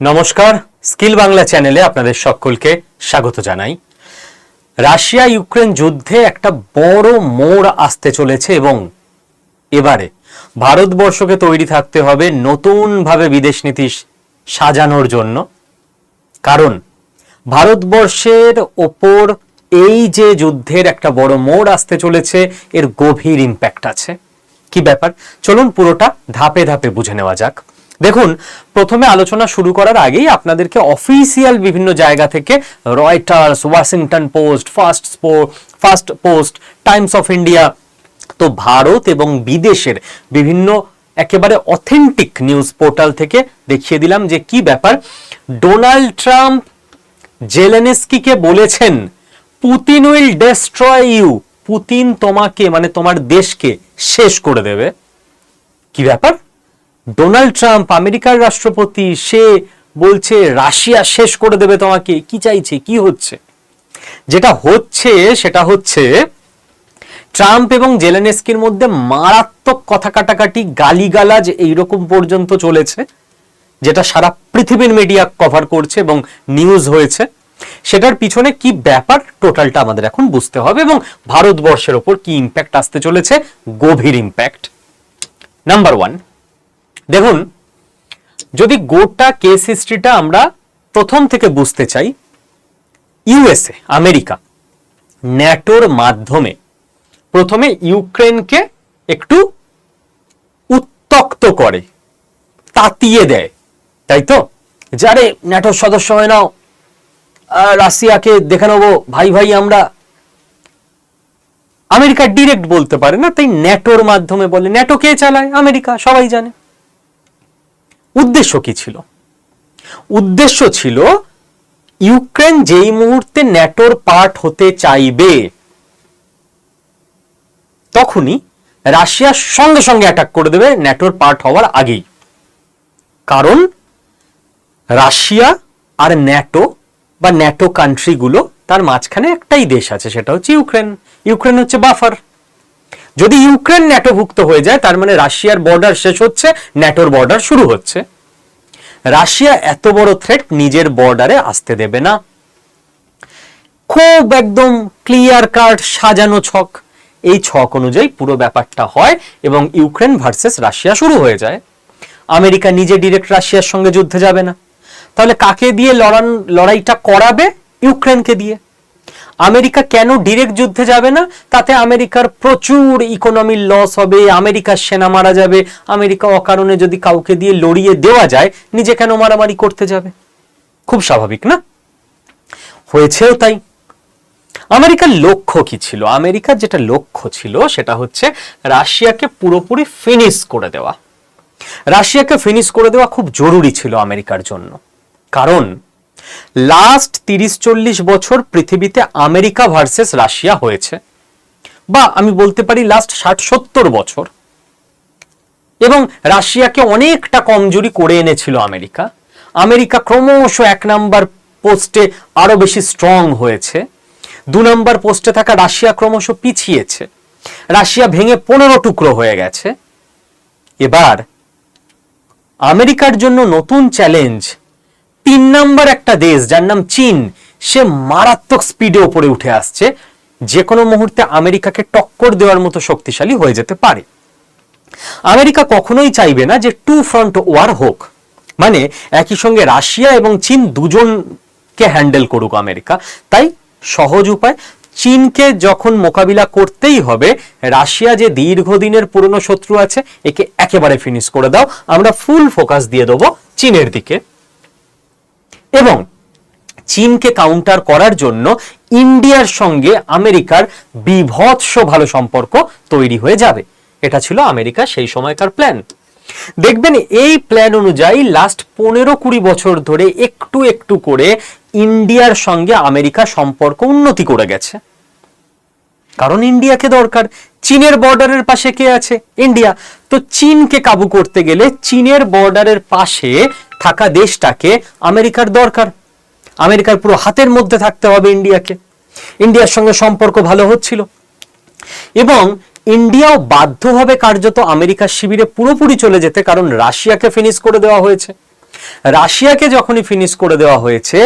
নমস্কার, স্কিল বাংলা চ্যানেলে আপনাদের সকলকে স্বাগত জানাই। রাশিয়া ইউক্রেন যুদ্ধে একটা বড় মোড় আসতে চলেছে এবং এবারে ভারতবর্ষকে তৈরি থাকতে হবে নতুনভাবে বিদেশ নীতি সাজানোর জন্য। কারণ ভারতবর্ষের ওপর এই যে যুদ্ধের একটা বড় মোড় আসতে চলেছে, এর গভীর ইম্প্যাক্ট আছে। কি ব্যাপার? চলুন পুরোটা ধাপে ধাপে বুঝে নেওয়া যাক। দেখুন, প্রথমে আলোচনা শুরু করার আগেই আপনাদেরকে অফিসিয়াল বিভিন্ন জায়গা থেকে Reuters Washington Post first first post Times of India তো ভারত এবং বিদেশের বিভিন্ন একেবারে অথেন্টিক নিউজ পোর্টাল থেকে দেখিয়ে দিলাম যে কি ব্যাপার। ডোনাল্ড ট্রাম্প জেলেনস্কিকে বলেছেন, Putin will destroy you Putin তোমাকে মানে তোমার দেশকে শেষ করে দেবে। কি ব্যাপার? ডোনাল্ড ট্রাম্প, আমেরিকার রাষ্ট্রপতি, সে বলছে, রাশিয়া শেষ করে দেবে তোমাকে। কি চাইছে? কি হচ্ছে? যেটা হচ্ছে, সেটা হচ্ছে, ট্রাম্প এবং জেলেনেস্কির মধ্যে মারাত্মক কথা কাটাকাটি, গালিগালাজ এইরকম পর্যন্ত চলেছে, যেটা সারা পৃথিবীর মিডিয়া কভার করছে এবং নিউজ হয়েছে। সেটার পিছনে কি ব্যাপার? টোটালটা আমাদের এখন বুঝতে হবে এবং ভারতবর্ষের ওপর কি ইম্প্যাক্ট আসতে চলেছে? গভীর ইম্প্যাক্ট নাম্বার ওয়ান দেখুন, যদি গোটা কেস হিস্ট্রিটা আমরা প্রথম থেকে বুঝতে চাই ইউএসএ আমেরিকা, ন্যাটোর মাধ্যমে প্রথমে ইউক্রেনকে একটু উত্তক্ত করে, তাতিয়ে দেয়, তাই তো? যারে ন্যাটোর সদস্য হয় নাও রাশিয়াকে দেখে নেব, ভাই ভাই আমরা। আমেরিকা ডিরেক্ট বলতে পারে না, তাই ন্যাটোর মাধ্যমে বলে, ন্যাটো কে চালায়? আমেরিকা, সবাই জানে। উদ্দেশ্য কি ছিল? উদ্দেশ্য ছিল, ইউক্রেন যেই মুহূর্তে ন্যাটোর পার্ট হতে চাইবে, তখনই রাশিয়া সঙ্গে সঙ্গে অ্যাটাক করে দেবে ন্যাটোর পার্ট হওয়ার আগেই। কারণ রাশিয়া আর ন্যাটো বা ন্যাটো কান্ট্রিগুলো তার মাঝখানে একটাই দেশ আছে, সেটা হচ্ছে ইউক্রেন। ইউক্রেন হচ্ছে বাফার যদি ইউক্রেন ন্যাটোভুক্ত হয়ে যায়, তার মানে রাশিয়ার বর্ডার শেষ হচ্ছে, ন্যাটোর বর্ডার শুরু হচ্ছে। রাশিয়া এত বড় থ্রেট নিজের বর্ডারে আসতে দেবে না। খুব একদম ক্লিয়ার কার্ড সাজানো ছক। এই ছক অনুযায়ী পুরো ব্যাপারটা হয় এবং ইউক্রেন ভার্সেস রাশিয়া শুরু হয়ে যায়। আমেরিকা নিজে ডিরেক্ট রাশিয়ার সঙ্গে যুদ্ধে যাবে না। তাহলে কাকে দিয়ে লড়ান লড়াইটা করাবে? ইউক্রেনকে দিয়ে। আমেরিকা কেন ডিরেক্ট যুদ্ধে যাবে না? তাতে আমেরিকার প্রচুর ইকোনমির লস হবে, আমেরিকার সেনা মারা যাবে, আমেরিকা অকারণে যদি কাউকে দিয়ে লড়িয়ে দেওয়া যায়, নিজে কেন মারামারি করতে যাবে? খুব স্বাভাবিক, না? হয়েছেও তাই। আমেরিকার লক্ষ্য কি ছিল? আমেরিকার যেটা লক্ষ্য ছিল, সেটা হচ্ছে রাশিয়াকে পুরোপুরি ফিনিশ করে দেওয়া। রাশিয়াকে ফিনিশ করে দেওয়া খুব জরুরি ছিল আমেরিকার জন্য। কারণ লাস্ট তিরিশ চল্লিশ বছর পৃথিবীতে আমেরিকা ভার্সেস রাশিয়া হয়েছে। বা আমি বলতে পারি লাস্ট ষাট সত্তর বছর। এবং রাশিয়াকে অনেকটা কমজোরি করে এনেছিল আমেরিকা। আমেরিকা ক্রমশ এক নাম্বার পোস্টে আরও বেশি স্ট্রং হয়েছে। দু নম্বর পোস্টে থাকা রাশিয়া ক্রমশ পিছিয়েছে। রাশিয়া ভেঙে পনেরো টুকরো হয়ে গেছে। এবার আমেরিকার জন্য নতুন চ্যালেঞ্জ তিন নাম্বার একটা দেশ যার নাম চীন, সে মারাত্মক স্পিডে ওপরে উঠে আসছে। যে কোনো মুহূর্তে আমেরিকাকে টক্কর দেওয়ার মতো শক্তিশালী হয়ে যেতে পারে। আমেরিকা কখনোই চাইবে না যে টু ফ্রন্ট ওয়ার হোক। মানে একই সঙ্গে রাশিয়া এবং চীন দুজনকে হ্যান্ডেল করুক আমেরিকা। তাই সহজ উপায়, চীনকে যখন মোকাবিলা করতেই হবে, রাশিয়া যে দীর্ঘদিনের পুরনো শত্রু আছে, একে একেবারে ফিনিশ করে দাও। আমরা ফুল ফোকাস দিয়ে দেবো চীনের দিকে। এবং চীনকে কাউন্টার করার জন্য ইন্ডিয়ার সঙ্গে আমেরিকার বিভৎস ভালো সম্পর্ক তৈরি হয়ে যাবে। এটা ছিল আমেরিকা সেই সময়কার প্ল্যান দেখবেন এই প্ল্যান অনুযায়ী লাস্ট পনেরো কুড়ি বছর ধরে একটু একটু করে ইন্ডিয়ার সঙ্গে আমেরিকা সম্পর্ক উন্নতি করে গেছে। কারণ ইন্ডিয়াকে দরকার। চীনের বর্ডারের পাশে কে আছে? ইন্ডিয়া। তো চীনকে কাবু করতে গেলে চীনের বর্ডারের পাশে থাকা দেশটাকে আমেরিকার দরকার। আমেরিকার পুরো হাতের মধ্যে থাকতে হবে ইন্ডিয়াকে। ইন্ডিয়ার সঙ্গে সম্পর্ক ভালো হচ্ছিল। এবং ইন্ডিয়াও বাধ্য হবে কার্যত আমেরিকার শিবিরে পুরোপুরি চলে যেতে কারণ রাশিয়াকে ফিনিশ করে দেওয়া হয়েছে। রাশিয়াকে যখনই ফিনিশ করে দেওয়া হয়েছে,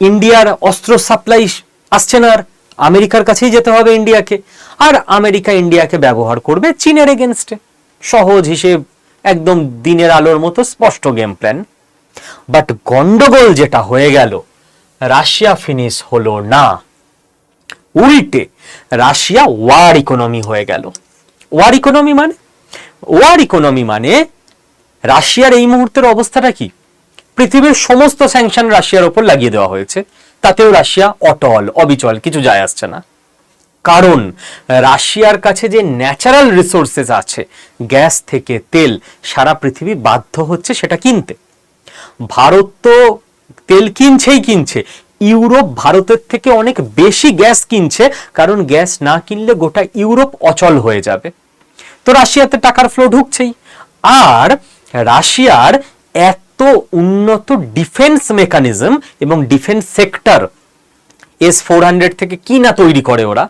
ইন্ডিয়ার অস্ত্র সাপ্লাই আসছে না আর। আমেরিকার কাছেই যেতে হবে ইন্ডিয়াকে। আর আমেরিকা ইন্ডিয়াকে ব্যবহার করবে চীনের এগেনস্টে সহজ হিসেব, একদম দিনের আলোর মতো স্পষ্ট গেম প্ল্যান বাট গন্ডগোল যেটা হয়ে গেল, রাশিয়া ফিনিশ হলো না। উল্টে রাশিয়া ওয়ার ইকোনমি হয়ে গেল। ওয়ার ইকোনমি মানে? ওয়ার ইকোনমি মানে রাশিয়ার এই মুহূর্তের অবস্থাটা কি? পৃথিবীর সমস্ত স্যাংশন রাশিয়ার ওপর লাগিয়ে দেওয়া হয়েছে। তাতেও রাশিয়া অটল, অবিচল, কিছু যায় আসছে না। কারণ রাশিয়ার কাছে যে ন্যাচারাল রিসোর্সেস আছে গ্যাস থেকে তেল, সারা পৃথিবী বাধ্য হচ্ছে সেটা কিনতে। ভারত তো তেল কিনছেই কিনছে। ইউরোপ ভারতের থেকে অনেক বেশি গ্যাস কিনছে, কারণ গ্যাস না কিনলে গোটা ইউরোপ অচল হয়ে যাবে। তো রাশিয়াতে টাকার ফ্লো ঢুকছেই। আর রাশিয়ার এত উন্নত ডিফেন্স মেকানিজম এবং defence sector S four hundred থেকে কি না তৈরি করে ওরা,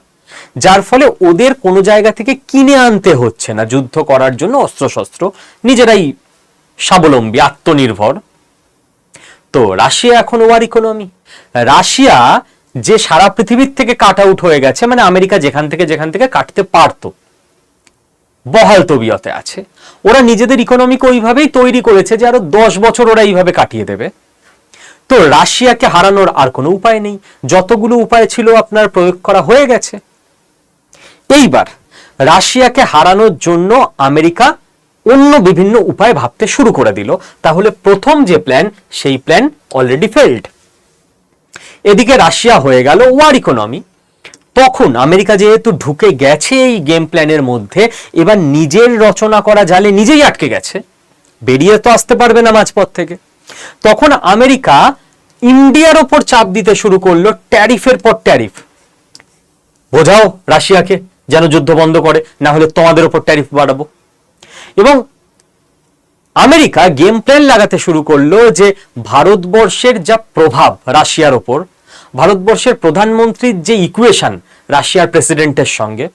যার ফলে ওদের কোনো জায়গা থেকে কিনে আনতে হচ্ছে না। যুদ্ধ করার জন্য অস্ত্রশস্ত্র, নিজেরাই স্বাবলম্বী, আত্মনির্ভর। তো রাশিয়া এখন ওয়ার ইকোনমি রাশিয়া যে সারা পৃথিবীর থেকে কাট আউট হয়ে গেছে মানে আমেরিকা যেখান থেকে যেখান থেকে কাটতে পারতো, বহাল তবিয়তে আছে। ওরা নিজেদের ইকোনমিকে ওইভাবেই তৈরি করেছে যে আরও দশ বছর ওরা এইভাবে কাটিয়ে দেবে। তো রাশিয়াকে হারানোর আর কোনো উপায় নেই। যতগুলো উপায় ছিল আপনার প্রয়োগ করা হয়ে গেছে। এইবার রাশিয়াকে হারানোর জন্য আমেরিকা অন্য বিভিন্ন উপায় ভাবতে শুরু করে দিল। তাহলে প্রথম যে প্ল্যান সেই প্ল্যান অলরেডি ফেল্ড এদিকে রাশিয়া হয়ে গেল ওয়ার ইকোনমি তখন আমেরিকা যেহেতু ঢুকে গেছে এই গেম প্ল্যানের মধ্যে, এবার নিজের রচনা করা জালে নিজেই আটকে গেছে। বেরিয়ে তো আসতে পারবে না মাঝপথ থেকে। তখন আমেরিকা ইন্ডিয়ার ওপর চাপ দিতে শুরু করল ট্যারিফের পর ট্যারিফ। বোঝাও রাশিয়াকে যেন যুদ্ধ বন্ধ করে, না হলে তোমাদের ওপর ট্যারিফ বাড়াবো। এবং আমেরিকা গেম প্ল্যান লাগাতে শুরু করল যে ভারতবর্ষের যা প্রভাব রাশিয়ার ওপর, ভারতবর্ষের প্রধানমন্ত্রীর যে ইকুয়েশন রাশিয়ার প্রেসিডেন্টের সঙ্গে,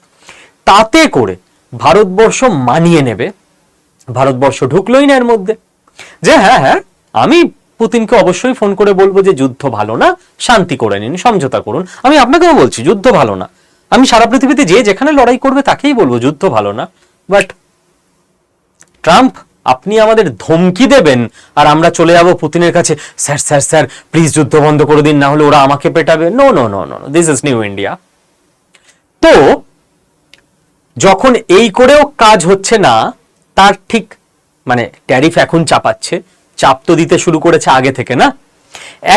তাতে করে ভারতবর্ষ মানিয়ে নেবে। ভারতবর্ষ ঢুকলোই না এর মধ্যে। যে হ্যাঁ হ্যাঁ আমি পুতিনকে অবশ্যই ফোন করে বলব যে যুদ্ধ ভালো না, শান্তি করে নিন, সমঝোতা করুন। আমি আপনাকেও বলছি, যুদ্ধ ভালো না। আমি সারা পৃথিবীতে যে যেখানে লড়াই করবে তাকেই বলব, যুদ্ধ ভালো না। বাট ট্রাম্প, আপনি আমাদের ধমকি দেবেন আর আমরা চলে যাব পুতিনের কাছে। স্যার স্যার স্যার প্লিজ যুদ্ধ বন্ধ করে দিন, না হলে ওরা আমাকে পেটাবে। No no no no this is new India তো, যখন এই করেও কাজ হচ্ছে না, তার ঠিক মানে ট্যারিফ এখন চাপাচ্ছে, চাপ তো দিতে শুরু করেছে আগে থেকে, না?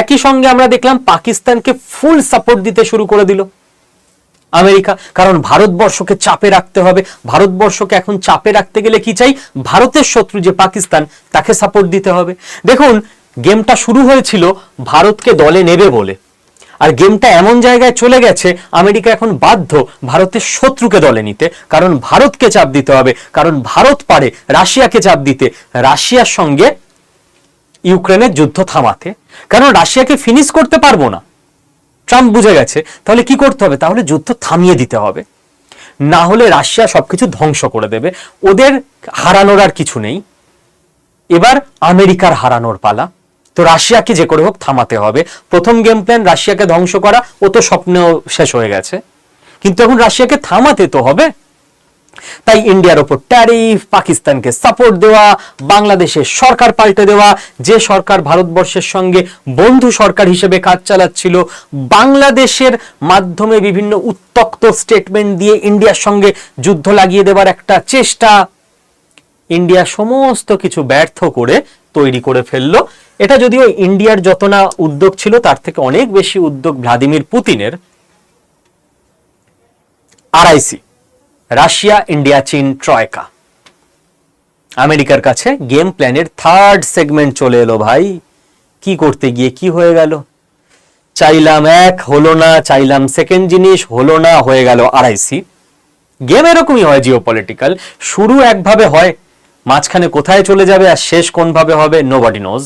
একই সঙ্গে আমরা দেখলাম পাকিস্তানকে ফুল সাপোর্ট দিতে শুরু করে দিল। আমেরিকা, কারণ ভারতবর্ষকে চাপে রাখতে হবে। ভারতবর্ষকে এখন চাপে রাখতে গেলে কি চাই? ভারতের শত্রু যে পাকিস্তান, তাকে সাপোর্ট দিতে হবে। দেখুন গেমটা শুরু হয়েছিল ভারতকে দলে নেবে বলে। আর গেমটা এমন জায়গায় চলে গেছে, আমেরিকা এখন বাধ্য ভারতের শত্রুকে দলে নিতে। কারণ ভারতকে চাপ দিতে হবে। কারণ ভারত পারে রাশিয়াকে চাপ দিতে। রাশিয়ার সঙ্গে ইউক্রেনের যুদ্ধ থামাতে। কারণ রাশিয়াকে ফিনিশ করতে পারব না। ট্রাম্প বুঝে গেছে, তাহলে কি করতে হবে? তাহলে যুদ্ধ থামিয়ে দিতে হবে। না হলে রাশিয়া সবকিছু ধ্বংস করে দেবে। ওদের হারানোর আর কিছু নেই। এবার আমেরিকার হারানোর পালা। তো রাশিয়াকে যে করে হোক থামাতে হবে। প্রথম গেম প্ল্যান রাশিয়াকে ধ্বংস করা, ও তো স্বপ্নেও শেষ হয়ে গেছে। কিন্তু এখন রাশিয়াকে থামাতে তো হবে। তাই ইন্ডিয়ার ওপর ট্যারিফ, পাকিস্তানকে সাপোর্ট দেওয়া, বাংলাদেশের সরকার পাল্টে দেওয়া, যে সরকার ভারতবর্ষের সঙ্গে বন্ধু সরকার হিসেবে কাজ চালাচ্ছিল, বাংলাদেশের মাধ্যমে বিভিন্ন উত্তক্ত স্টেটমেন্ট দিয়ে ইন্ডিয়ার সঙ্গে যুদ্ধ লাগিয়ে দেওয়ার একটা চেষ্টা। ইন্ডিয়া সমস্ত কিছু ব্যর্থ করে তৈরি করে ফেলল। এটা যদিও ইন্ডিয়ার যত না উদ্যোগ ছিল, তার থেকে অনেক বেশি উদ্যোগ ভ্লাদিমির পুতিনের আরআইসি। রাশিয়া, ইন্ডিয়া, চীন, ট্রয়কা। আমেরিকার কাছে গেম প্ল্যানের থার্ড সেগমেন্ট চলে এলো ভাই। কি করতে গিয়ে কি হয়ে গেল? চাইলাম এক, হলো না। চাইলাম সেকেন্ড জিনিস, হলো না, হয়ে গেল আড়াইসি গেম এরকমই হয় জিও পলিটিক্যাল শুরু একভাবে হয়, মাঝখানে কোথায় চলে যাবে আর শেষ কোনভাবে হবে নোবডি নোজ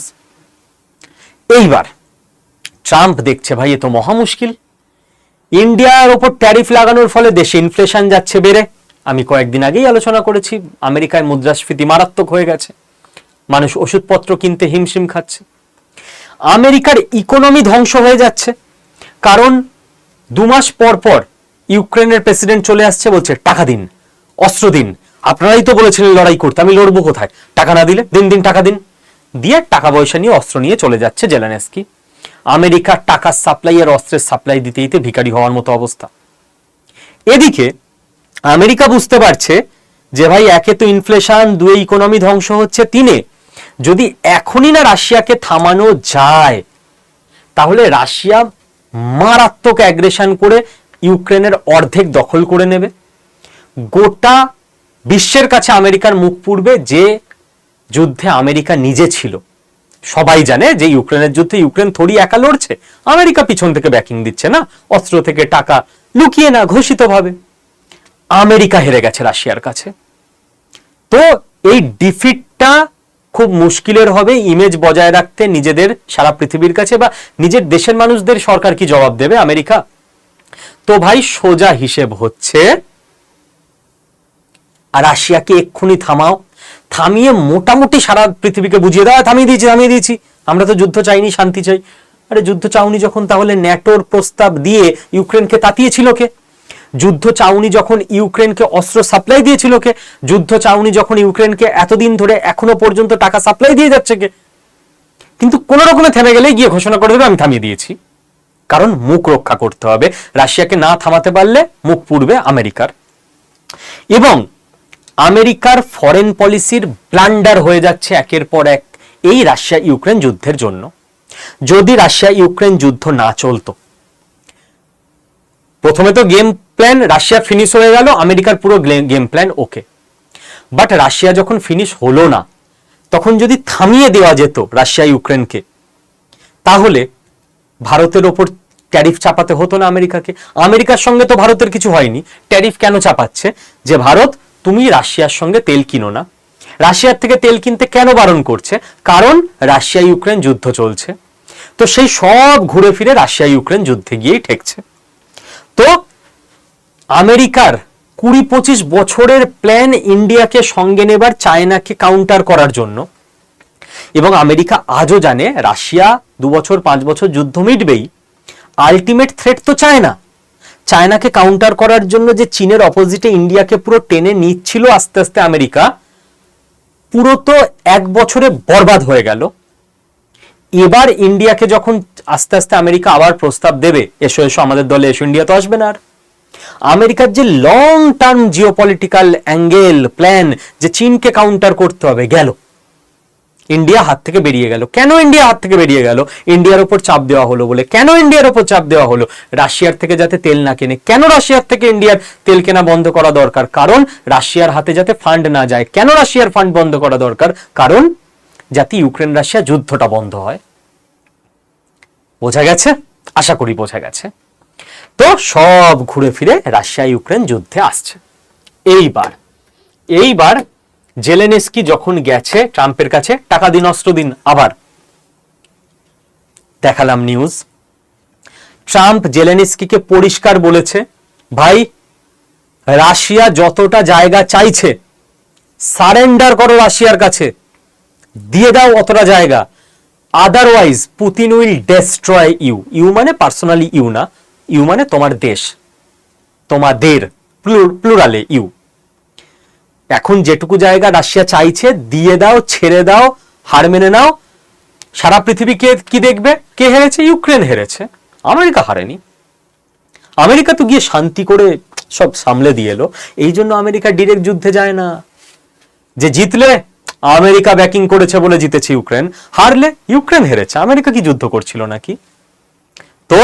এইবার, ট্রাম্প দেখছে ভাই, এ তো মহা মুশকিল। ইন্ডিয়ার ওপর ট্যারিফ লাগানোর ফলে দেশে ইনফ্লেশন যাচ্ছে বেড়ে। আমি কয়েকদিন আগেই আলোচনা করেছি, আমেরিকায় মুদ্রাস্ফীতি মারাত্মক হয়ে গেছে। মানুষ ওষুধপত্র কিনতে হিমশিম খাচ্ছে। আমেরিকার ইকোনমি ধ্বংস হয়ে যাচ্ছে। কারণ দু মাস পর পর ইউক্রেনের প্রেসিডেন্ট চলে আসছে বলছে, টাকা দিন, অস্ত্র দিন। আপনারাই তো বলেছিলেন লড়াই করতে, আমি লড়বো কোথায়? টাকা না দিলে দিন দিন টাকা দিন। দিয়ে টাকা পয়সা নিয়ে অস্ত্র নিয়ে চলে যাচ্ছে জেলানেস্কি। আমেরিকার টাকার সাপ্লাই আর অস্ত্রের সাপ্লাই দিতে দিতে ভিখারি হওয়ার মতো অবস্থা। এদিকে আমেরিকা বুঝতে পারছে যে ভাই, একে তো ইনফ্লেশন দুয়ে ইকোনমি ধ্বংস হচ্ছে তিনে। যদি এখনই না রাশিয়াকে থামানো যায়, তাহলে রাশিয়া মারাত্মক অ্যাগ্রেশন করে ইউক্রেনের অর্ধেক দখল করে নেবে। গোটা বিশ্বের কাছে আমেরিকার মুখ পূর্বে যে যুদ্ধে আমেরিকা নিজে ছিল। সবাই জানে যে ইউক্রেনের যুদ্ধে ইউক্রেন থোড়ি একা লড়ছে। আমেরিকা পিছন থেকে ব্যাকিং দিচ্ছে না, অস্ত্র থেকে টাকা লুকিয়ে না ঘোষিতভাবে। আমেরিকা হেরে গেছে রাশিয়ার কাছে। তো এই ডিফিটটা খুব মুশকিলের হবে ইমেজ বজায় রাখতে নিজেদের সারা পৃথিবীর কাছে বা নিজের দেশের মানুষদের সরকার কি জবাব দেবে আমেরিকা? তো ভাই, সোজা হিসেব হচ্ছে রাশিয়াকে এক্ষুনি থামাও। থামিয়ে মোটামুটি সারা পৃথিবীকে বুঝিয়ে দেওয়া থামিয়ে দিয়েছি থামিয়ে দিয়েছি। আমরা তো যুদ্ধ চাইনি, শান্তি চাই। আরে, যুদ্ধ চাউনি যখন, তাহলে ন্যাটোর প্রস্তাব দিয়ে ইউক্রেনকে তাতিয়েছিল কে? যুদ্ধ চাউনি যখন ইউক্রেনকে অস্ত্র সাপ্লাই দিয়েছিল কে? যুদ্ধ চাউনি যখন ইউক্রেনকে এতদিন ধরে এখনও পর্যন্ত টাকা সাপ্লাই দিয়ে যাচ্ছে কে? কিন্তু কোনো রকমে থেমে গেলে গিয়ে ঘোষণা করে দেবে, আমি থামিয়ে দিয়েছি। কারণ মুখ রক্ষা করতে হবে। রাশিয়াকে না থামাতে পারলে মুখ পুড়বে আমেরিকার। এবং আমেরিকার ফরেন পলিসির ব্লান্ডার হয়ে যাচ্ছে একের পর এক এই রাশিয়া ইউক্রেন যুদ্ধের জন্য। যদি রাশিয়া ইউক্রেন যুদ্ধ না চলতো, প্রথমে তো গেম প্ল্যান রাশিয়া ফিনিশ হয়ে গেল, আমেরিকার পুরো game plan okay but Russia যখন ফিনিশ হলো না, তখন যদি থামিয়ে দেওয়া যেত রাশিয়া ইউক্রেনকে তাহলে ভারতের ওপর ট্যারিফ চাপাতে হতো না আমেরিকাকে। আমেরিকার সঙ্গে তো ভারতের কিছু হয়নি। ট্যারিফ কেন চাপাচ্ছে? যে ভারত তুমি রাশিয়ার সঙ্গে তেল কিনো না। রাশিয়ার থেকে তেল কিনতে কেন বারণ করছে? কারণ রাশিয়া ইউক্রেন যুদ্ধ চলছে। তো সেই সব ঘুরে ফিরে রাশিয়া ইউক্রেন যুদ্ধে গিয়েই ঠেকছে। তো আমেরিকার কুড়ি পঁচিশ বছরের প্ল্যান ইন্ডিয়াকে সঙ্গে নেবার চায়নাকে কাউন্টার করার জন্য। এবং আমেরিকা আজও জানে, রাশিয়া দু বছর, পাঁচ বছর যুদ্ধ মিটবেই। আলটিমেট থ্রেট তো চায়না চায়নাকে কাউন্টার করার জন্য যে চীনের অপোজিটে ইন্ডিয়াকে পুরো টেনে নিচ্ছিল আস্তে আস্তে আমেরিকা, পুরো তো এক বছরে বরবাদ হয়ে গেল। এবার ইন্ডিয়াকে যখন আস্তে আস্তে আমেরিকা আবার প্রস্তাব দেবে, এসো এসো, আমাদের দলে এসো, ইন্ডিয়া তো আসবে না আর। আমেরিকার যে long term geopolitical angle plan যে চীনকে কাউন্টার করতে হবে, গেল। ইন্ডিয়া হাত থেকে বেরিয়ে গেল। কেন ইন্ডিয়া হাত থেকে বেরিয়ে গেল? ইন্ডিয়ার উপর চাপ দেওয়া হলো বলে। কেন ইন্ডিয়ার উপর চাপ দেওয়া হলো? রাশিয়ার থেকে যাতে তেল না কেনে। কেন রাশিয়ার থেকে ইন্ডিয়ার তেল কেনা বন্ধ করা দরকার? কারণ রাশিয়ার হাতে যাতে ফান্ড না যায়। কেন রাশিয়ার ফান্ড বন্ধ করা দরকার? কারণ যাতে ইউক্রেন রাশিয়া যুদ্ধটা বন্ধ হয়। বোঝা গেছে? আশা করি বোঝা গেছে। তো সব ঘুরে ফিরে রাশিয়া ইউক্রেন যুদ্ধে আসছে। এইবার এইবার জেলেনেস্কি যখন গেছে ট্রাম্পের কাছে, টাকা দিন, অস্ত্র দিন, আবার। দেখালাম নিউজ ট্রাম্প জেলেনিস্কিকে পরিষ্কার বলেছে, ভাই, রাশিয়া যতটা জায়গা চাইছে, সারেন্ডার করো রাশিয়ার কাছে। দিয়ে দাও অতটা জায়গা। Otherwise Putin will destroy you you মানে পার্সোনালি ইউ না। ইউ মানে তোমার দেশ। তোমাদের প্লুরালে ইউ এখন যেটুকু জায়গা রাশিয়া চাইছে, দিয়ে দাও, ছেড়ে দাও, হার মেনে নাও। সারা পৃথিবী কে কি দেখবে? কে হেরেছে? ইউক্রেন হেরেছে। আমেরিকা হারেনি। আমেরিকা তো গিয়ে শান্তি করে সব সামলে দিয়ে এলো। এই জন্য আমেরিকা ডিরেক্ট যুদ্ধে যায় না। যে জিতলে আমেরিকা ব্যাকিং করেছে বলে জিতেছে ইউক্রেন। হারলে ইউক্রেন হেরেছে। আমেরিকা কি যুদ্ধ করছিল নাকি? তো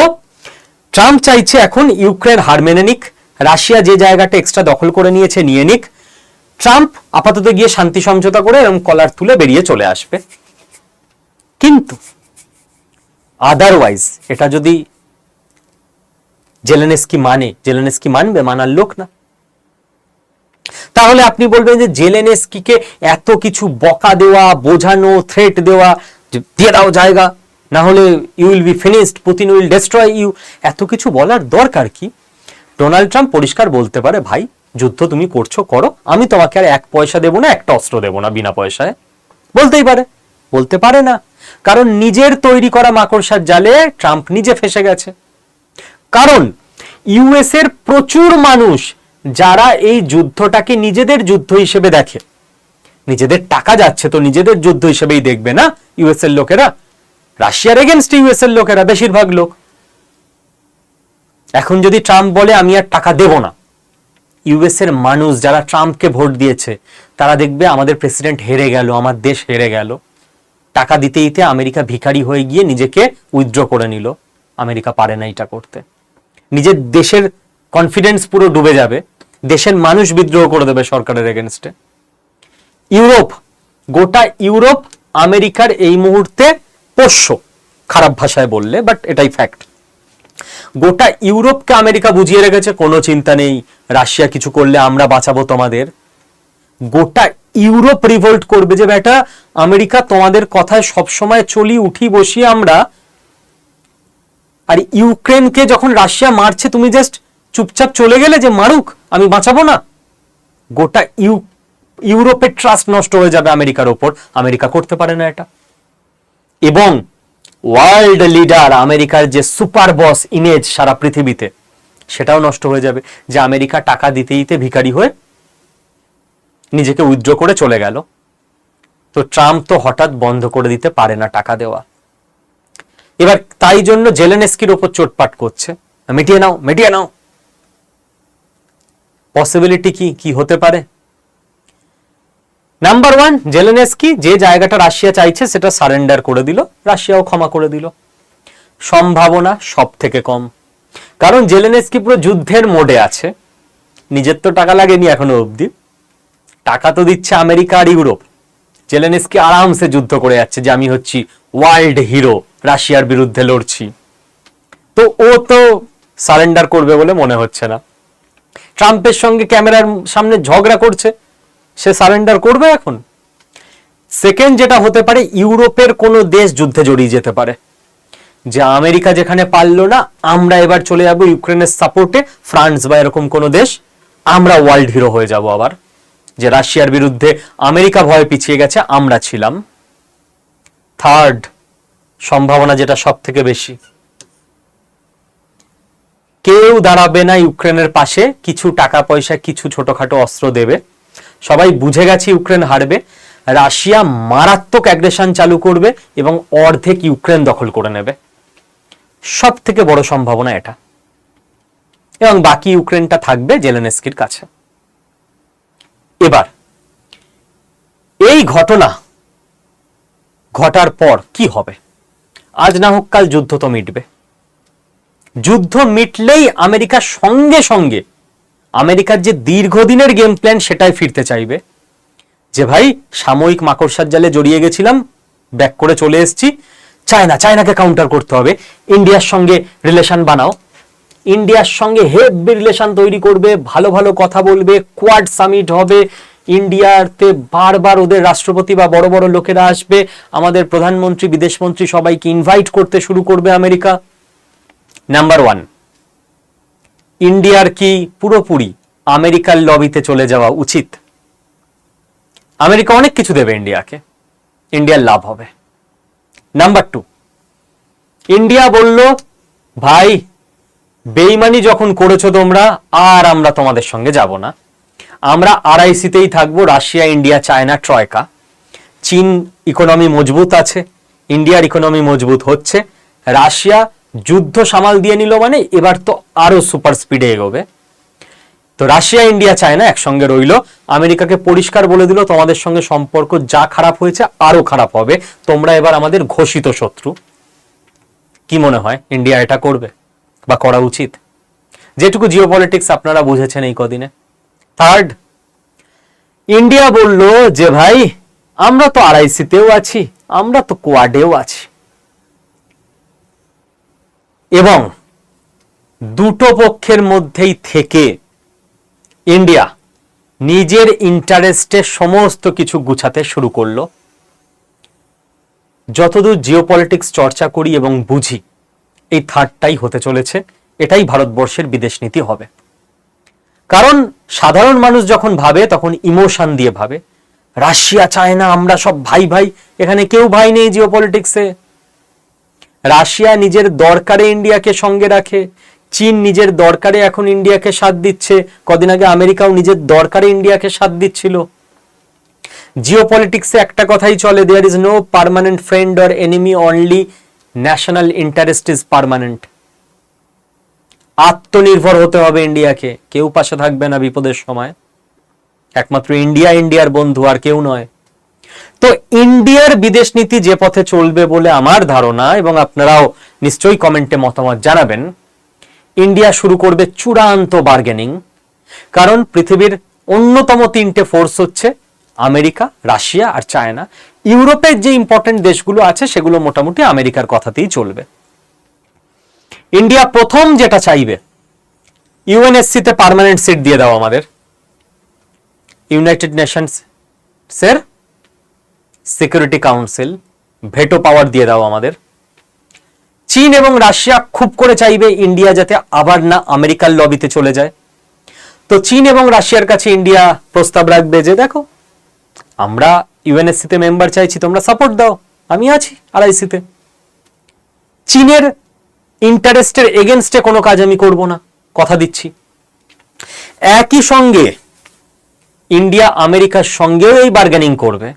ট্রাম্প চাইছে এখন ইউক্রেন হার মেনে নিক। রাশিয়া যে জায়গাটা এক্সট্রা দখল করে নিয়েছে, নিয়ে নিক। ট্রাম্প আপাতত গিয়ে শান্তি সমঝোতা করে এরকম কলার তুলে বেরিয়ে চলে আসবে। কিন্তু আদারওয়াইজ এটা যদি জেলেনেস্কি মানে জেলেনেস্কি মানবে, মানার লোক না। তাহলে আপনি বলবেন যে জেলেনেস্কিকে এত কিছু বকা দেওয়া, বোঝানো থ্রেট দেওয়া দিয়ে দাও জায়গা, না হলে you will be finished Putin will destroy you এত কিছু বলার দরকার কি? ডোনাল্ড ট্রাম্প পরিষ্কার বলতে পারে, ভাই যুদ্ধ তুমি করছ, করো। আমি তোমাকে আর এক পয়সা দেবো না, একটা অস্ত্র দেবো না বিনা পয়সায়। বলতেই পারে। বলতে পারে না। কারণ নিজের তৈরি করা মাকড়সার জালে ট্রাম্প নিজে ফেসে গেছে। কারণ ইউএস এর প্রচুর মানুষ যারা এই যুদ্ধটাকে নিজেদের যুদ্ধ হিসেবে দেখে। নিজেদের টাকা যাচ্ছে তো নিজেদের যুদ্ধ হিসেবেই দেখবে না ইউএস এর লোকেরা? রাশিয়ার এগেনস্ট ইউএস এর লোকেরা বেশিরভাগ লোক। এখন যদি ট্রাম্প বলে, আমি আর টাকা দেব না। ইউএস এর মানুষ যারা ট্রাম্পকে ভোট দিয়েছে, তারা দেখবে আমাদের প্রেসিডেন্ট হেরে গেল, আমার দেশ হেরে গেল। টাকা দিতে দিতে আমেরিকা ভিখারি হয়ে গিয়ে নিজেকে উইথড্র করে নিল। আমেরিকা পারে না এটা করতে। নিজের দেশের কনফিডেন্স পুরো ডুবে যাবে। দেশের মানুষ বিদ্রোহ করে দেবে সরকারের এগেনস্টে ইউরোপ, গোটা ইউরোপ আমেরিকার এই মুহূর্তে পোষ্য, খারাপ ভাষায় বললে বাট এটাই ফ্যাক্ট গোটা ইউরোপকে আমেরিকা বুঝিয়ে রেখেছে, কোনো চিন্তা নেই। রাশিয়া কিছু করলে আমরা বাঁচাবো তোমাদের। গোটা ইউরোপ রিভোল্ট করবে যে বেটা আমেরিকা তোমাদের কথায় সবসময় চলি, উঠি, বসি আমরা। আর ইউক্রেনকে যখন রাশিয়া মারছে, তুমি জাস্ট চুপচাপ চলে গেলে যে মারুক, আমি বাঁচাবো না। গোটা ইউ, ইউরোপের ট্রাস্ট নষ্ট হয়ে যাবে আমেরিকার ওপর। আমেরিকা করতে পারে না এটা। এবং ওয়ার্ল্ড লিডার, আমেরিকার যে সুপার বস ইমেজ সারা পৃথিবীতে, সেটাও নষ্ট হয়ে যাবে যে আমেরিকা টাকা দিতে দিতে ভিখারি হয়ে নিজেকে উইথড্র করে চলে গেল। তো ট্রাম্প তো হঠাৎ বন্ধ করে দিতে পারে না টাকা দেওয়া। এবার তাই জন্য জেলেনেস্কির ওপর চোটপাট করছে। মিটিয়ে নাও মিটিয়ে নাও। পসিবিলিটি কি কি হতে পারে? নাম্বার ওয়ান জেলেনেস্কি যে জায়গাটা রাশিয়া চাইছে সেটা সারেন্ডার করে দিল, রাশিয়াও ক্ষমা করে দিল। সম্ভাবনা সব থেকে কম। কারণ জেলেনেস্কি পুরো যুদ্ধের মোডে আছে। নিজের তো টাকা লাগেনি এখনও অবধি। টাকা তো দিচ্ছে আমেরিকা আর ইউরোপ। জেলেনেস্কি আরামসে যুদ্ধ করে যাচ্ছে যে আমি হচ্ছি ওয়ার্ল্ড হিরো রাশিয়ার বিরুদ্ধে লড়ছি। তো ও তো সারেন্ডার করবে বলে মনে হচ্ছে না। ট্রাম্পের সঙ্গে ক্যামেরার সামনে ঝগড়া করছে। সে সারেন্ডার করবে এখন? সেকেন্ড যেটা হতে পারে, ইউরোপের কোনো দেশ যুদ্ধে জড়িয়ে যেতে পারে। যে আমেরিকা যেখানে পারল না, আমরা এবার চলে যাব ইউক্রেনের সাপোর্টে ফ্রান্স বা এরকম কোনো দেশ, আমরা ওয়ার্ল্ড হিরো হয়ে যাব আবার। যে রাশিয়ার বিরুদ্ধে আমেরিকা ভয় পিছিয়ে গেছে, আমরা ছিলাম। থার্ড সম্ভাবনা যেটা সব থেকে বেশি, কেউ দাঁড়াবে না ইউক্রেনের পাশে, কিছু টাকা পয়সা, কিছু ছোটখাটো অস্ত্র দেবে। সবাই বুঝে গেছে ইউক্রেন হারবে। রাশিয়া মারাত্মক অ্যাগ্রেশন চালু করবে এবং অর্ধেক ইউক্রেন দখল করে নেবে। সব থেকে বড় সম্ভাবনা এটা। এবং বাকি ইউক্রেনটা থাকবে জেলেনেস্কির কাছে। এবার, এই ঘটনা ঘটার পর কি হবে? আজ না হোক কাল যুদ্ধ তো মিটবে। যুদ্ধ মিটলেই আমেরিকা সঙ্গে সঙ্গে আমেরিকার যে দীর্ঘদিনের গেম প্ল্যান সেটাই ফিরতে চাইবে। যে ভাই, সাময়িক মাকড়সার জালে জড়িয়ে গেছিলাম ব্যাক করে চলে এসেছি। চায়না, চায়নাকে কাউন্টার করতে হবে। ইন্ডিয়ার সঙ্গে রিলেশন বানাও। ইন্ডিয়ার সঙ্গে হেভি রিলেশন তৈরি করবে, ভালো ভালো কথা বলবে কোয়াড সামিট হবে। ইন্ডিয়াতে বারবার ওদের রাষ্ট্রপতি বা বড় বড় লোকেরা আসবে। আমাদের প্রধানমন্ত্রী, বিদেশমন্ত্রী সবাইকে ইনভাইট করতে শুরু করবে আমেরিকা। নাম্বার ওয়ান ইন্ডিয়ার কি পুরোপুরি আমেরিকার লবিতে চলে যাওয়া উচিত? আমেরিকা অনেক কিছু দেবে ইন্ডিয়াকে। ইন্ডিয়ার লাভ হবে। নাম্বার টু ইন্ডিয়া বলল, ভাই, বেইমানি যখন করেছ তোমরা, আর আমরা তোমাদের সঙ্গে যাব না। আমরা আড়াইসিতেই থাকব, রাশিয়া, ইন্ডিয়া, চায়না, ট্রয়কা। চীন ইকোনমি মজবুত আছে, ইন্ডিয়ার ইকোনমি মজবুত হচ্ছে, রাশিয়া যুদ্ধ সামাল দিয়ে নিল মানে এবার তো আরও সুপার স্পিডে এগোবে। তো রাশিয়া, ইন্ডিয়া, চায়না একসঙ্গে রইল। আমেরিকাকে পরিষ্কার বলে দিল, তোমাদের সঙ্গে সম্পর্ক যা খারাপ হয়েছে আরও খারাপ হবে। তোমরা এবার আমাদের ঘোষিত শত্রু। কি মনে হয়, ইন্ডিয়া এটা করবে বা করা উচিত? যেটুকু জিও পলিটিক্স আপনারা বুঝেছেন এই কদিনে। থার্ড ইন্ডিয়া বলল যে, ভাই, আমরা তো আড়াইসিতেও আছি, আমরা তো কোয়াডেও আছি। এবং দুটো পক্ষের মধ্যেই থেকে ইন্ডিয়া নিজের ইন্টারেস্টে সমস্ত কিছু গুছাতে শুরু করল। যতদূর জিওপলিটিক্স চর্চা করি এবং বুঝি, এই থার্ডটাই হতে চলেছে। এটাই ভারতবর্ষের বিদেশ নীতি হবে। কারণ সাধারণ মানুষ যখন ভাবে, তখন ইমোশন দিয়ে ভাবে। রাশিয়া, চায়না, আমরা সব ভাই ভাই, এখানে কেউ ভাই নেই জিও পলিটিক্সে রাশিয়া নিজের দরকারে ইন্ডিয়াকে সঙ্গে রাখে, চীন নিজের দরকারে এখন ইন্ডিয়াকে সাথ দিচ্ছে, কদিন আগে আমেরিকাও নিজের দরকারে ইন্ডিয়াকে সাথ দিচ্ছিল। জিও পলিটিক্সে একটা কথাই চলে there is no permanent friend or enemy only national interest is permanent আত্মনির্ভর হতে হবে ইন্ডিয়াকে। কেউ পাশে থাকবে না বিপদের সময়। একমাত্র ইন্ডিয়া ইন্ডিয়ার বন্ধু আর কেউ নয়। তো ইন্ডিয়ার বিদেশ নীতি যে পথে চলবে বলে আমার ধারণা, এবং আপনারাও নিশ্চয়ই কমেন্টে মতামত জানাবেন, ইন্ডিয়া শুরু করবে চূড়ান্ত বার্গেনিং কারণ পৃথিবীর অন্যতম তিনটে ফোর্স হচ্ছে আমেরিকা, রাশিয়া আর চায়না। ইউরোপের যে ইম্পর্টেন্ট দেশগুলো আছে, সেগুলো মোটামুটি আমেরিকার কথাতেই চলবে। ইন্ডিয়া প্রথম যেটা চাইবে, ইউএনএসসিতে পার্মানেন্ট সিট দিয়ে দাও আমাদের। ইউনাইটেড নেশনস এর সিকিউরিটি কাউন্সিল ভেটো পাওয়ার দিয়ে দাও আমাদের। চীন এবং রাশিয়া খুব করে চাইবে ইন্ডিয়া যাতে আবার না আমেরিকার লবিতে চলে যায়। তো চীন এবং রাশিয়ার কাছে ইন্ডিয়া প্রস্তাব রাখবে যে, দেখো, আমরা ইউএনএসসিতে মেম্বার চাইছি, তোমরা সাপোর্ট দাও, আমি আছি আরআইসিতে চীনের ইন্টারেস্টের এগেনস্টে কোনো কাজ আমি করব না, কথা দিচ্ছি। একই সঙ্গে ইন্ডিয়া আমেরিকার সঙ্গেও এই বার্গেনিং করবে।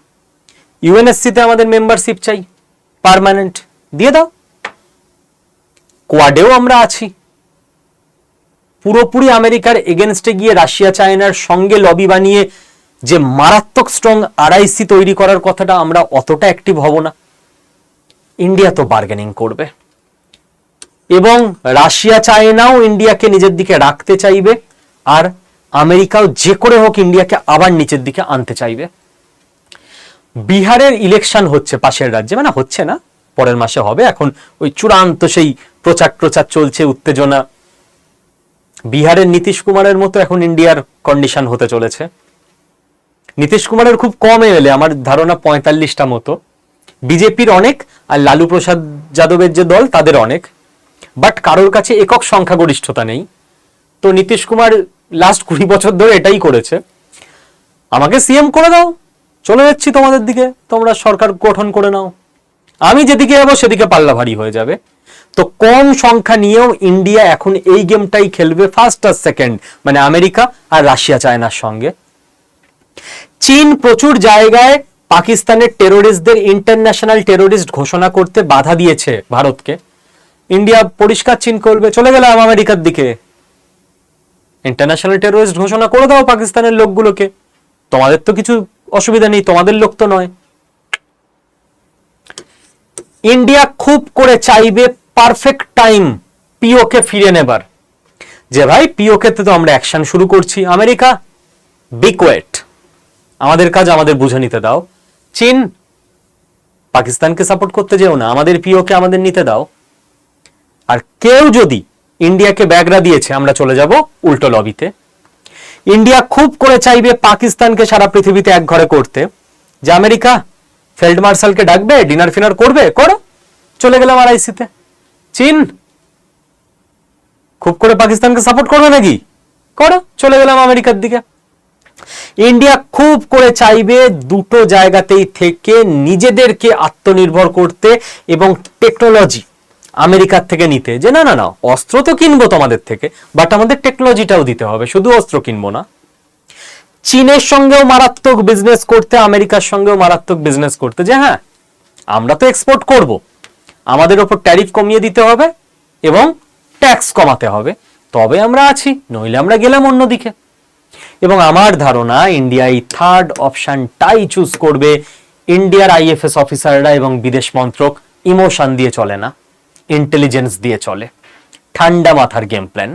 ইউএনএসসিতে আমাদের মেম্বারশিপ চাই পার্মানেন্ট দিয়ে দাও। কোয়াডেও আমরা আছি। পুরোপুরি আমেরিকার এগেনস্টে গিয়ে রাশিয়া, চায়নার সঙ্গে লবি বানিয়ে যে মারাত্মক স্ট্রং আরআইসি তৈরি করার কথাটা আমরা অতটা অ্যাক্টিভ হব না। ইন্ডিয়া তো বার্গেনিং করবে। এবং রাশিয়া, চায়নাও ইন্ডিয়াকে নিজের দিকে রাখতে চাইবে, আর আমেরিকাও যে করে হোক ইন্ডিয়াকে আবার নিচের দিকে আনতে চাইবে। বিহারের ইলেকশন হচ্ছে পাশের রাজ্যে মানে হচ্ছে না, পরের মাসে হবে। এখন ওই চূড়ান্ত সেই প্রচার প্রচার চলছে, উত্তেজনা। বিহারের নীতিশ কুমারের মতো এখন ইন্ডিয়ার কন্ডিশন হতে চলেছে। নীতিশ কুমারের খুব কম এলে, আমার ধারণা পঁয়তাল্লিশটা মতো। বিজেপির অনেক আর লালু প্রসাদ যাদবের যে দল, তাদের অনেক। বাট কারোর কাছে একক সংখ্যাগরিষ্ঠতা নেই। তো নীতিশ কুমার লাস্ট কুড়ি বছর ধরে এটাই করেছে। আমাকে সিএম করে দাও। চলে যাচ্ছি তোমাদের দিকে, তোমরা সরকার গঠন করে নাও। আমি যেদিকে যাব সেদিকে পাল্লা ভারী হয়ে যাবে। তো কম সংখ্যা নিয়েও ইন্ডিয়া এখন এই গেমটাই খেলবে ফার্স্ট আর সেকেন্ড মানে আমেরিকা আর রাশিয়া চায়নার সঙ্গে। চীন প্রচুর জায়গায় পাকিস্তানের টেরোরিস্টদের ইন্টারন্যাশনাল টেরোরিস্ট ঘোষণা করতে বাধা দিয়েছে ভারতকে। ইন্ডিয়া পরিষ্কার চীন করবে, চলে গেলাম আমেরিকার দিকে। ইন্টারন্যাশনাল টেরোরিস্ট ঘোষণা করে দাও পাকিস্তানের লোকগুলোকে। তোমাদের তো কিছু অসুবিধা নেই, তোমাদের লোক তো নয়। ইন্ডিয়া খুব করে চাইবে পারফেক্ট টাইম পিওকে ফিরে নেবার। যে ভাই পিওকে তো আমরা অ্যাকশন শুরু করছি। আমেরিকা বিকোয়েট আমাদের কাজ আমাদের বুঝে নিতে দাও। চীন, পাকিস্তানকে সাপোর্ট করতে যেও না, আমাদের পিওকে আমাদের নিতে দাও। আর কেউ যদি ইন্ডিয়াকে ব্যাগরা দিয়েছে, আমরা চলে যাব উল্টো লবিতে ইন্ডিয়া খুব করে চাইবে পাকিস্তানকে সারা পৃথিবীতে এক ঘরে করতে। যে আমেরিকা, ফিল্ড মার্শালকে ডাকবে, ডিনার ফিনার করবে, করো। চলে গেলাম আরআইসিতে। চীন, খুব করে পাকিস্তানকে সাপোর্ট করবে নাকি? করো, চলে গেলাম আমেরিকার দিকে। ইন্ডিয়া খুব করে চাইবে দুটো জায়গাতেই থেকে নিজেদেরকে আত্মনির্ভর করতে এবং টেকনোলজি আমেরিকার থেকে নিতে যে, না না না, অস্ত্র তো কিনবো তোমাদের থেকে বাট আমাদের টেকনোলজিটাও দিতে হবে, শুধু অস্ত্র কিনবো না। চীনের সঙ্গেও মারাত্মক বিজনেস করতে, আমেরিকার সঙ্গেও মারাত্মক বিজনেস করতে যে হ্যাঁ আমরা তো এক্সপোর্ট করব, আমাদের ওপর ট্যারিফ কমিয়ে দিতে হবে এবং ট্যাক্স কমাতে হবে, তবে আমরা আছি, নইলে আমরা গেলাম অন্যদিকে। এবং আমার ধারণা ইন্ডিয়া এই থার্ড অপশনটাই চুজ করবে ইন্ডিয়ার আইএফএস অফিসাররা এবং বিদেশ মন্ত্রক, ইমোশন দিয়ে চলে না। ইন্টেলিজেন্স দিয়ে চলে। ঠান্ডা মাথার গেম প্ল্যান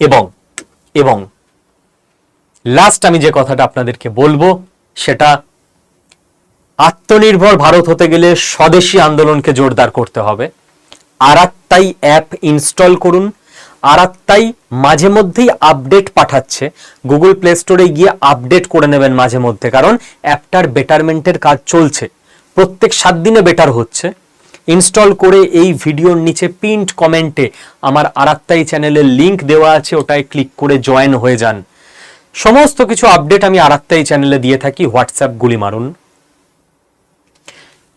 এবং এবং লাস্ট আমি যে কথাটা আপনাদেরকে বলব, সেটা আত্মনির্ভর ভারত হতে গেলে স্বদেশী আন্দোলনকে জোরদার করতে হবে। আরাত্তাই অ্যাপ ইনস্টল করুন। আরাত্তাই মাঝে মধ্যেই আপডেট পাঠাচ্ছে। গুগল প্লে স্টোরে গিয়ে আপডেট করে নেবেন মাঝে মধ্যে। কারণ অ্যাপটার বেটারমেন্টের কাজ চলছে। প্রত্যেক সাত দিনে বেটার হচ্ছে। ইনস্টল করে এই ভিডিওর নিচে পিন্ট কমেন্টে আমার আরাত্তাই চ্যানেলের লিংক দেওয়া আছে, ওটায় ক্লিক করে জয়েন হয়ে যান। সমস্ত কিছু আপডেট আমি আরাত্তা এই চ্যানেলে দিয়ে থাকি হোয়াটসঅ্যাপ গুলি মারুন।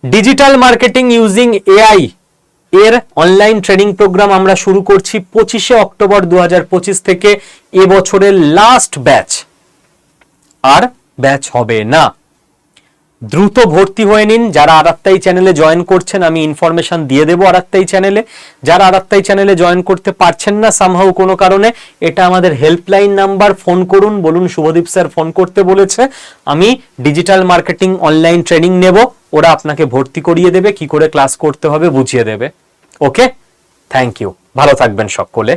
ডিজিটাল মার্কেটিং ইউজিং এআই এর অনলাইন ট্রেনিং প্রোগ্রাম আমরা শুরু করছি পঁচিশে অক্টোবর দু হাজার পঁচিশ থেকে এবছরের লাস্ট ব্যাচ আর ব্যাচ হবে না। দ্রুত ভর্তি হয়ে নিন। যারা আরাত্তাই চ্যানেলে জয়েন করছেন, আমি ইনফরমেশন দিয়ে দেবো আরাত্তাই চ্যানেলে। যারা আরাত্তাই চ্যানেলে জয়েন করতে পারছেন না সামহাউ কোনো কারণে, এটা আমাদের হেল্পলাইন নাম্বার ফোন করুন। বলুন, শুভদীপ স্যার ফোন করতে বলেছে। আমি ডিজিটাল মার্কেটিং অনলাইন ট্রেনিং নেব। ওরা আপনাকে ভর্তি করিয়ে দেবে, কি করে ক্লাস করতে হবে বুঝিয়ে দেবে। ওকে থ্যাংক ইউ ভালো থাকবেন সকলে।